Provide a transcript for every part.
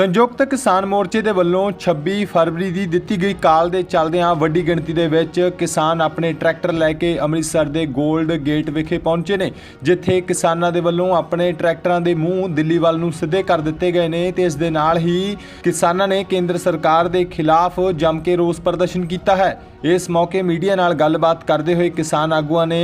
ਸੰਯੁਕਤ ਕਿਸਾਨ ਮੋਰਚੇ ਦੇ ਵੱਲੋਂ 26 ਫਰਵਰੀ ਦੀ ਦਿੱਤੀ ਗਈ ਕਾਲ ਦੇ ਚੱਲਦਿਆਂ ਵੱਡੀ ਗਿਣਤੀ ਦੇ ਵਿੱਚ ਕਿਸਾਨ ਆਪਣੇ ਟਰੈਕਟਰ ਲੈ ਕੇ ਅੰਮ੍ਰਿਤਸਰ ਦੇ 골ਡ ਗੇਟ ਵਿਖੇ ਪਹੁੰਚੇ ਨੇ, ਜਿੱਥੇ ਕਿਸਾਨਾਂ ਦੇ ਵੱਲੋਂ ਆਪਣੇ ਟਰੈਕਟਰਾਂ ਦੇ ਮੂੰਹ ਦਿੱਲੀ ਵੱਲ ਨੂੰ ਸਿੱਧੇ ਕਰ ਦਿੱਤੇ ਗਏ ਨੇ ਤੇ ਇਸ ਦੇ ਨਾਲ ਹੀ ਕਿਸਾਨਾਂ ਨੇ ਕੇਂਦਰ ਸਰਕਾਰ ਦੇ ਖਿਲਾਫ ਜੰਮ ਕੇ ਰੋਸ ਪ੍ਰਦਰਸ਼ਨ ਕੀਤਾ ਹੈ। ਇਸ ਮੌਕੇ ਮੀਡੀਆ ਨਾਲ ਗੱਲਬਾਤ ਕਰਦੇ ਹੋਏ ਕਿਸਾਨ ਆਗੂਆਂ ਨੇ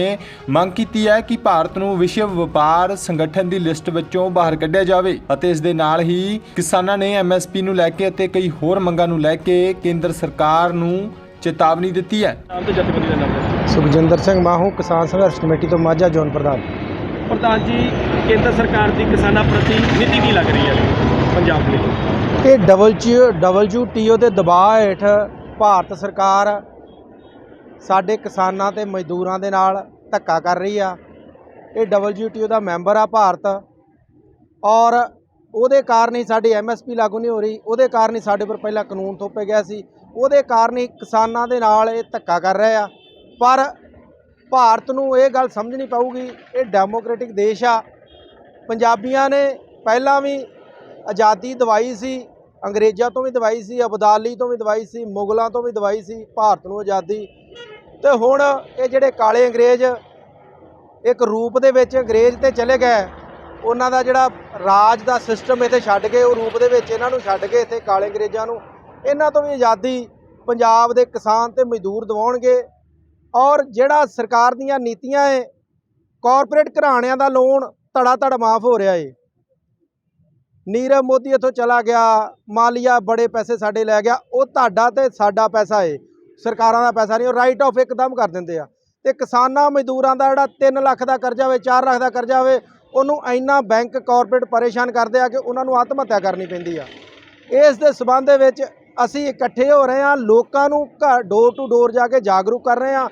ਮੰਗ ਕੀਤੀ ਹੈ ਕਿ ਭਾਰਤ ਨੂੰ ਵਿਸ਼ਵ ਵਪਾਰ ਸੰਗਠਨ ਦੀ ਲਿਸਟ ਵਿੱਚੋਂ ਬਾਹਰ ਕੱਢਿਆ ਜਾਵੇ ਅਤੇ ਇਸ ਦੇ ਨਾਲ ਹੀ ਕਿਸਾਨਾਂ ਨੇ ਐਮਐਸਪੀ ਨੂੰ ਲੈ ਕੇ ਅਤੇ ਕਈ ਹੋਰ ਮੰਗਾਂ ਨੂੰ ਲੈ ਕੇ ਕੇਂਦਰ ਸਰਕਾਰ ਨੂੰ ਚੇਤਾਵਨੀ ਦਿੱਤੀ ਹੈ। ਨਾਮ ਤੇ ਜਥੇਬੰਦੀ ਦਾ ਨਾਮ ਹੈ ਸੁਖਜਿੰਦਰ ਸਿੰਘ ਮਾਹੂ ਕਿਸਾਨ ਸੰਘਰਸ਼ ਕਮੇਟੀ ਤੋਂ ਮਾਝਾ ਜ਼ੋਨ ਪ੍ਰਧਾਨ। ਪ੍ਰਧਾਨ ਜੀ ਕੇਂਦਰ ਸਰਕਾਰ ਦੀ ਕਿਸਾਨਾਂ ਪ੍ਰਤੀ ਨੀਤੀ ਕੀ ਲੱਗ ਰਹੀ ਹੈ ਪੰਜਾਬ ਲਈ? ਇਹ ਡਬਲਯੂ ਡਬਲਯੂਟੀਓ ਦੇ ਦਬਾਅ ਹੇਠ ਭਾਰਤ ਸਰਕਾਰ ਸਾਡੇ ਕਿਸਾਨਾਂ ਤੇ ਮਜ਼ਦੂਰਾਂ ਦੇ ਨਾਲ ਧੱਕਾ ਕਰ ਰਹੀ ਆ। ਇਹ ਡਬਲਯੂਟੀਓ ਦਾ ਮੈਂਬਰ ਆ ਭਾਰਤ ਔਰ ਉਹਦੇ ਕਾਰਨ ਹੀ ਸਾਡੀ ਐਮਐਸਪੀ ਲਾਗੂ ਨਹੀਂ ਹੋ ਰਹੀ। ਉਹਦੇ ਕਾਰਨ ਹੀ ਸਾਡੇ ਉੱਪਰ ਪਹਿਲਾਂ ਕਾਨੂੰਨ ਥੋਪੇ ਗਿਆ ਸੀ। ਉਹਦੇ ਕਾਰਨ ਹੀ ਕਿਸਾਨਾਂ ਦੇ ਨਾਲ ਇਹ ਧੱਕਾ ਕਰ ਰਹੇ ਆ। ਪਰ ਭਾਰਤ ਨੂੰ ਇਹ ਗੱਲ ਸਮਝਣੀ ਪਊਗੀ, ਇਹ ਡੈਮੋਕ੍ਰੈਟਿਕ ਦੇਸ਼ ਆ। ਪੰਜਾਬੀਆਂ ਨੇ ਪਹਿਲਾਂ ਵੀ ਆਜ਼ਾਦੀ ਦਵਾਈ ਸੀ, ਅੰਗਰੇਜ਼ਾਂ ਤੋਂ ਵੀ ਦਵਾਈ ਸੀ, ਅਬਦਾਲੀ ਤੋਂ ਵੀ ਦਵਾਈ ਸੀ, ਮੁਗਲਾਂ ਤੋਂ ਵੀ ਦਵਾਈ ਸੀ, ਭਾਰਤ ਨੂੰ ਆਜ਼ਾਦੀ ਤੇ ਹੁਣ ਇਹ ਜਿਹੜੇ ਕਾਲੇ ਅੰਗਰੇਜ਼ ਇੱਕ ਰੂਪ ਦੇ ਵਿੱਚ ਅੰਗਰੇਜ਼ ਤੇ ਚਲੇ ਗਏ, ਉਹਨਾਂ ਦਾ ਜਿਹੜਾ ਰਾਜ ਦਾ ਸਿਸਟਮ ਇੱਥੇ ਛੱਡ ਕੇ, ਉਹ ਰੂਪ ਦੇ ਵਿੱਚ ਇਹਨਾਂ ਨੂੰ ਛੱਡ ਕੇ ਇੱਥੇ ਕਾਲੇ ਅੰਗਰੇਜ਼ਾਂ ਨੂੰ, ਇਹਨਾਂ ਤੋਂ ਵੀ ਆਜ਼ਾਦੀ ਪੰਜਾਬ ਦੇ ਕਿਸਾਨ ਤੇ ਮਜ਼ਦੂਰ ਦਿਵਾਉਣਗੇ ਔਰ ਜਿਹੜਾ ਸਰਕਾਰ ਦੀਆਂ ਨੀਤੀਆਂ ਏ ਕਾਰਪੋਰੇਟ ਘਰਾਣਿਆਂ ਦਾ ਲੋਨ ਧੜਾ ਧੜ ਮਾਫ ਹੋ ਰਿਹਾ ਏ। ਨੀਰਵ ਮੋਦੀ ਇੱਥੋਂ ਚਲਾ ਗਿਆ, ਮਾਲੀਆ ਬੜੇ ਪੈਸੇ ਸਾਡੇ ਲੈ ਗਿਆ, ਉਹ ਤੁਹਾਡਾ ਤੇ ਸਾਡਾ ਪੈਸਾ ਏ। ਸਰਕਾਰਾਂ ਦਾ ਪੈਸਾ ਨਹੀਂ, ਉਹ ਰਾਈਟ ਆਫ ਇੱਕਦਮ ਕਰ ਦਿੰਦੇ ਆ। ਤੇ ਕਿਸਾਨਾਂ ਮਜ਼ਦੂਰਾਂ ਦਾ ਜਿਹੜਾ 3 ਲੱਖ ਦਾ ਕਰਜ਼ਾ ਹੋਵੇ 4 ਲੱਖ ਦਾ ਕਰਜ਼ਾ ਹੋਵੇ, ਉਹਨੂੰ ਇੰਨਾ ਬੈਂਕ ਕਾਰਪੋਰੇਟ ਪਰੇਸ਼ਾਨ ਕਰਦੇ ਆ ਕਿ ਉਹਨਾਂ ਨੂੰ ਆਤਮ ਹੱਤਿਆ ਕਰਨੀ ਪੈਂਦੀ ਆ। ਇਸ ਦੇ ਸਬੰਧ ਦੇ ਵਿੱਚ ਅਸੀਂ ਇਕੱਠੇ ਹੋ ਰਹੇ ਹਾਂ ਲੋਕਾਂ ਨੂੰ ਘਰ ਡੋਰ ਟੂ ਡੋਰ ਜਾ ਕੇ ਜਾਗਰੂਕ ਕਰ ਰਹੇ ਹਾਂ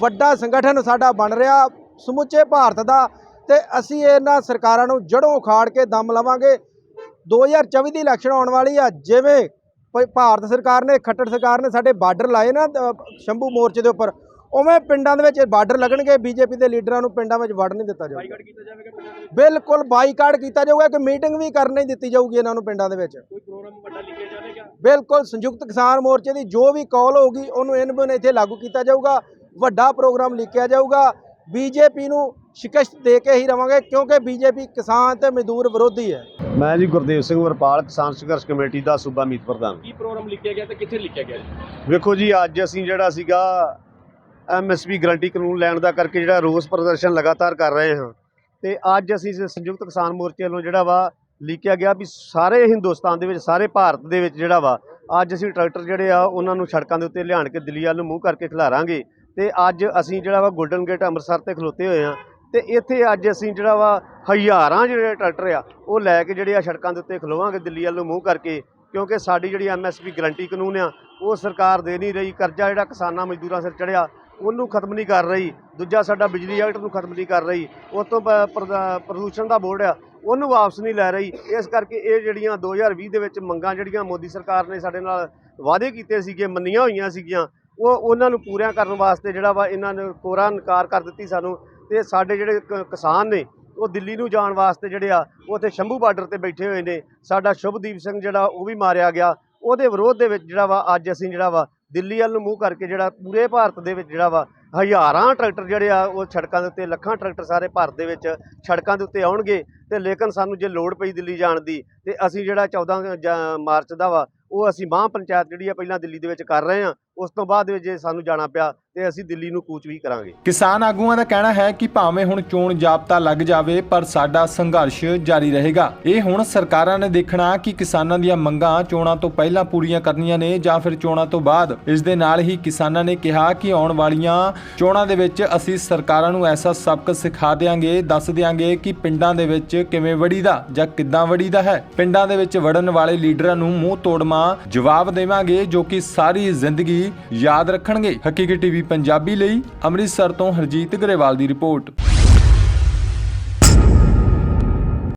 ਵੱਡਾ ਸੰਗਠਨ ਸਾਡਾ ਬਣ ਰਿਹਾ, ਸਮੁੱਚੇ ਭਾਰਤ ਦਾ, ਤੇ ਅਸੀਂ ਇਹਨਾਂ ਸਰਕਾਰਾਂ ਨੂੰ ਜੜੋਂ ਉਖਾੜ ਕੇ ਦਮ ਲਵਾਂਗੇ। 2024 ਦੀ ਇਲੈਕਸ਼ਨ ਆਉਣ ਵਾਲੀ ਆ, ਜਿਵੇਂ ਭਾਰਤ ਸਰਕਾਰ ਨੇ ਖੱਟੜ ਸਰਕਾਰ ਨੇ ਸਾਡੇ ਬਾਰਡਰ ਲਾਏ ਨਾ ਸ਼ੰਭੂ ਮੋਰਚੇ ਦੇ ਉੱਪਰ। ਉਵੇਂ ਪਿੰਡਾਂ ਦੇ ਵਿੱਚ ਬਾਰਡਰ ਲੱਗਣਗੇ ਬੀਜੇਪੀ ਦੇ ਲੀਡਰਾਂ ਨੂੰ ਪਿੰਡਾਂ ਵਿੱਚ ਵੜ ਨਹੀਂ ਦਿੱਤਾ ਜਾਊਗਾ? ਬਿਲਕੁਲ ਬਾਈਕਾਟ ਕੀਤਾ ਜਾਊਗਾ ਕਿ ਮੀਟਿੰਗ ਵੀ ਕਰਨ ਨਹੀਂ ਦਿੱਤੀ ਜਾਊਗੀ ਇਹਨਾਂ ਨੂੰ ਪਿੰਡਾਂ ਦੇ ਵਿੱਚ। ਕੋਈ ਪ੍ਰੋਗਰਾਮ ਵੱਡਾ ਲਿਖਿਆ ਜਾਵੇਗਾ? ਬਿਲਕੁਲ ਸੰਯੁਕਤ ਕਿਸਾਨ ਮੋਰਚੇ ਦੀ ਜੋ ਵੀ ਕਾਲ ਹੋਊਗੀ ਉਹਨੂੰ ਇਨਬਨ ਇੱਥੇ ਲਾਗੂ ਕੀਤਾ ਜਾਊਗਾ। ਵੱਡਾ ਪ੍ਰੋਗਰਾਮ ਲਿਖਿਆ ਜਾਊਗਾ। ਬੀਜੇਪੀ ਨੂੰ ਸ਼ਿਕਸਤ ਦੇ ਕੇ ਹੀ ਰਵਾਂਗੇ ਕਿਉਂਕਿ ਬੀਜੇਪੀ ਕਿਸਾਨ ਤੇ ਮਜ਼ਦੂਰ ਵਿਰੋਧੀ ਹੈ। ਮੈਂ ਜੀ ਗੁਰਦੇਵ ਸਿੰਘ ਵਰਪਾਲ ਕਿਸਾਨ ਸੰਘਰਸ਼ ਕਮੇਟੀ ਦਾ ਸੂਬਾ ਮੀਤ ਪ੍ਰਧਾਨ। ਕੀ ਪ੍ਰੋਗਰਾਮ ਲਿਖਿਆ ਗਿਆ ਤੇ ਕਿੱਥੇ ਲਿਖਿਆ ਗਿਆ ਜੀ? ਵੇਖੋ ਜੀ ਅੱਜ ਅਸੀਂ ਜਿਹੜਾ ਸੀਗਾ ਐਮਐਸਪੀ ਗਰੰਟੀ ਕਾਨੂੰਨ ਲੈਣ ਦਾ ਕਰਕੇ ਜਿਹੜਾ ਰੋਸ ਪ੍ਰਦਰਸ਼ਨ ਲਗਾਤਾਰ ਕਰ ਰਹੇ ਹਾਂ ਤੇ ਅੱਜ ਅਸੀਂ ਸੰਯੁਕਤ ਕਿਸਾਨ ਮੋਰਚੇ ਵੱਲੋਂ ਜਿਹੜਾ ਵਾ ਲਿਖਿਆ ਗਿਆ ਵੀ ਸਾਰੇ ਹਿੰਦੁਸਤਾਨ ਦੇ ਵਿੱਚ ਸਾਰੇ ਭਾਰਤ ਦੇ ਵਿੱਚ ਜਿਹੜਾ ਵਾ ਅੱਜ ਅਸੀਂ ਟਰੈਕਟਰ ਜਿਹੜੇ ਆ ਉਹਨਾਂ ਨੂੰ ਸੜਕਾਂ ਦੇ ਉੱਤੇ ਲਿਆਣ ਕੇ ਦਿੱਲੀ ਵੱਲ ਨੂੰ ਮੂੰਹ ਕਰਕੇ ਖਿਲਾਰਾਂਗੇ। ਤੇ ਅੱਜ ਅਸੀਂ ਜਿਹੜਾ ਵਾ ਗੋਲਡਨ ਗੇਟ ਅੰਮ੍ਰਿਤਸਰ ਤੇ ਖਲੋਤੇ ਹੋਏ ਹਾਂ ਤੇ ਇੱਥੇ ਅੱਜ ਅਸੀਂ ਜਿਹੜਾ ਵਾ ਹਜ਼ਾਰਾਂ ਜਿਹੜੇ ਟਰੈਕਟਰ ਆ, ਉਹ ਲੈ ਕੇ ਜਿਹੜੇ ਆ ਸੜਕਾਂ ਦੇ ਉੱਤੇ ਖਲੋਵਾਂਗੇ ਦਿੱਲੀ ਵੱਲ ਨੂੰ ਮੂੰਹ ਕਰਕੇ, ਕਿਉਂਕਿ ਸਾਡੀ ਜਿਹੜੀ ਐਮਐਸਪੀ ਗਰੰਟੀ ਕਾਨੂੰਨ ਆ, ਉਹ ਸਰਕਾਰ ਦੇ ਨਹੀਂ ਰਹੀ, ਕਰਜ਼ਾ ਜਿਹੜਾ ਕਿਸਾਨਾਂ ਮਜ਼ਦੂਰਾਂ ਸਿਰ ਚੜਿਆ ਉਹਨੂੰ ਖਤਮ ਨਹੀਂ ਕਰ ਰਹੀ, ਦੂਜਾ ਸਾਡਾ ਬਿਜਲੀ ਐਕਟ ਨੂੰ ਖਤਮ ਨਹੀਂ ਕਰ ਰਹੀ ਉਸ ਤੋਂ ਪ੍ਰਦੂਸ਼ਣ ਦਾ ਬੋਰਡ ਆ, ਉਹਨੂੰ ਵਾਪਸ ਨਹੀਂ ਲੈ ਰਹੀ, ਇਸ ਕਰਕੇ ਇਹ ਜਿਹੜੀਆਂ 2020 ਦੇ ਵਿੱਚ ਮੰਗਾਂ ਜਿਹੜੀਆਂ ਮੋਦੀ ਸਰਕਾਰ ਨੇ ਸਾਡੇ ਨਾਲ ਵਾਅਦੇ ਕੀਤੇ ਸੀਗੇ, ਮੰਨੀਆਂ ਹੋਈਆਂ ਸੀਗੀਆਂ ਉਹ ਉਹਨਾਂ ਨੂੰ ਪੂਰੀਆਂ ਕਰਨ ਵਾਸਤੇ ਜਿਹੜਾ ਵਾ ਇਹਨਾਂ ਨੇ ਕੋਰਾ ਇਨਕਾਰ ਕਰ ਦਿੱਤੀ ਸਾਨੂੰ ਤੇ ਸਾਡੇ ਜਿਹੜੇ ਕ- ਕਿਸਾਨ ਨੇ ਉਹ ਦਿੱਲੀ ਨੂੰ ਜਾਣ ਵਾਸਤੇ ਜਿਹੜੇ ਆ ਉੱਥੇ ਸ਼ੰਭੂ ਬਾਰਡਰ ਤੇ ਬੈਠੇ ਹੋਏ ਨੇ, ਸਾਡਾ ਸ਼ੁਭਦੀਪ ਸਿੰਘ ਜਿਹੜਾ ਉਹ ਵੀ ਮਾਰਿਆ ਗਿਆ। ਉਹਦੇ ਵਿਰੋਧ ਦੇ ਵਿੱਚ ਜਿਹੜਾ ਵਾ ਅੱਜ ਅਸੀਂ ਜਿਹੜਾ ਵਾ ਦਿੱਲੀ ਵੱਲ ਨੂੰ ਮੂੰਹ ਕਰਕੇ ਜਿਹੜਾ ਪੂਰੇ ਭਾਰਤ ਦੇ ਵਿੱਚ ਜਿਹੜਾ ਵਾ ਹਜ਼ਾਰਾਂ ਟਰੈਕਟਰ ਜਿਹੜੇ ਆ, ਉਹ ਸੜਕਾਂ ਦੇ ਉੱਤੇ, ਲੱਖਾਂ ਟਰੈਕਟਰ ਸਾਰੇ ਭਾਰਤ ਦੇ ਵਿੱਚ ਸੜਕਾਂ ਦੇ ਉੱਤੇ ਆਉਣਗੇ ਤੇ ਲੇਕਿਨ ਸਾਨੂੰ ਜੇ ਲੋੜ ਪਈ ਦਿੱਲੀ ਜਾਣ ਦੀ ਤੇ ਅਸੀਂ ਜਿਹੜਾ 14 ਜਾਂ ਮਾਰਚ ਦਾ ਵਾ ਉਹ ਅਸੀਂ ਮਾਂ ਪੰਚਾਇਤ ਜਿਹੜੀ ਆ ਪਹਿਲਾਂ ਦਿੱਲੀ ਦੇ ਵਿੱਚ ਕਰ ਰਹੇ ਹਾਂ, ਉਸ ਤੋਂ ਬਾਅਦ ਵਿੱਚ ਜੇ ਸਾਨੂੰ ਜਾਣਾ ਪਿਆ, ਤੇ ਅਸੀਂ ਦਿੱਲੀ ਨੂੰ ਕੂਚ ਵੀ ਕਰਾਂਗੇ। ਕਿਸਾਨ ਆਗੂਆਂ ਦਾ ਕਹਿਣਾ ਹੈ ਕਿ ਭਾਵੇਂ ਹੁਣ ਚੋਣ ਜਾਬਤਾ ਲੱਗ ਜਾਵੇ, ਪਰ ਸਾਡਾ ਸੰਘਰਸ਼ ਜਾਰੀ ਰਹੇਗਾ। ਇਹ ਹੁਣ ਸਰਕਾਰਾਂ ਨੇ ਦੇਖਣਾ ਕਿ ਕਿਸਾਨਾਂ ਦੀਆਂ ਮੰਗਾਂ ਚੋਣਾਂ ਤੋਂ ਪਹਿਲਾਂ ਪੂਰੀਆਂ ਕਰਨੀਆਂ ਨੇ ਜਾਂ ਫਿਰ ਚੋਣਾਂ ਤੋਂ ਬਾਅਦ। ਇਸ ਦੇ ਨਾਲ ਹੀ ਕਿਸਾਨਾਂ ਨੇ ਕਿਹਾ ਕਿ ਆਉਣ ਵਾਲੀਆਂ ਚੋਣਾਂ ਦੇ ਵਿੱਚ ਅਸੀਂ ਸਰਕਾਰਾਂ ਨੂੰ ਐਸਾ ਸਬਕ ਸਿਖਾ ਦੇਾਂਗੇ ਦੱਸ ਦੇਾਂਗੇ ਕਿ ਪਿੰਡਾਂ ਦੇ ਵਿੱਚ ਕਿਵੇਂ ਵੜੀਦਾ ਜਾਂ ਕਿੱਦਾਂ ਵੜੀਦਾ ਹੈ। ਪਿੰਡਾਂ ਦੇ ਵਿੱਚ ਵੜਨ ਵਾਲੇ ਲੀਡਰਾਂ ਨੂੰ ਮੂੰਹ ਤੋੜਮਾ ਜਵਾਬ ਦੇਵਾਂਗੇ ਜੋ ਕਿ ਸਾਰੀ ਜ਼ਿੰਦਗੀ ਯਾਦ ਰੱਖਣਗੇ। ਹਕੀਕੀ ਟੀਵੀ ਪੰਜਾਬੀ ਲਈ ਅੰਮ੍ਰਿਤਸਰ ਤੋਂ ਹਰਜੀਤ ਗਰੇਵਾਲ ਦੀ ਰਿਪੋਰਟ।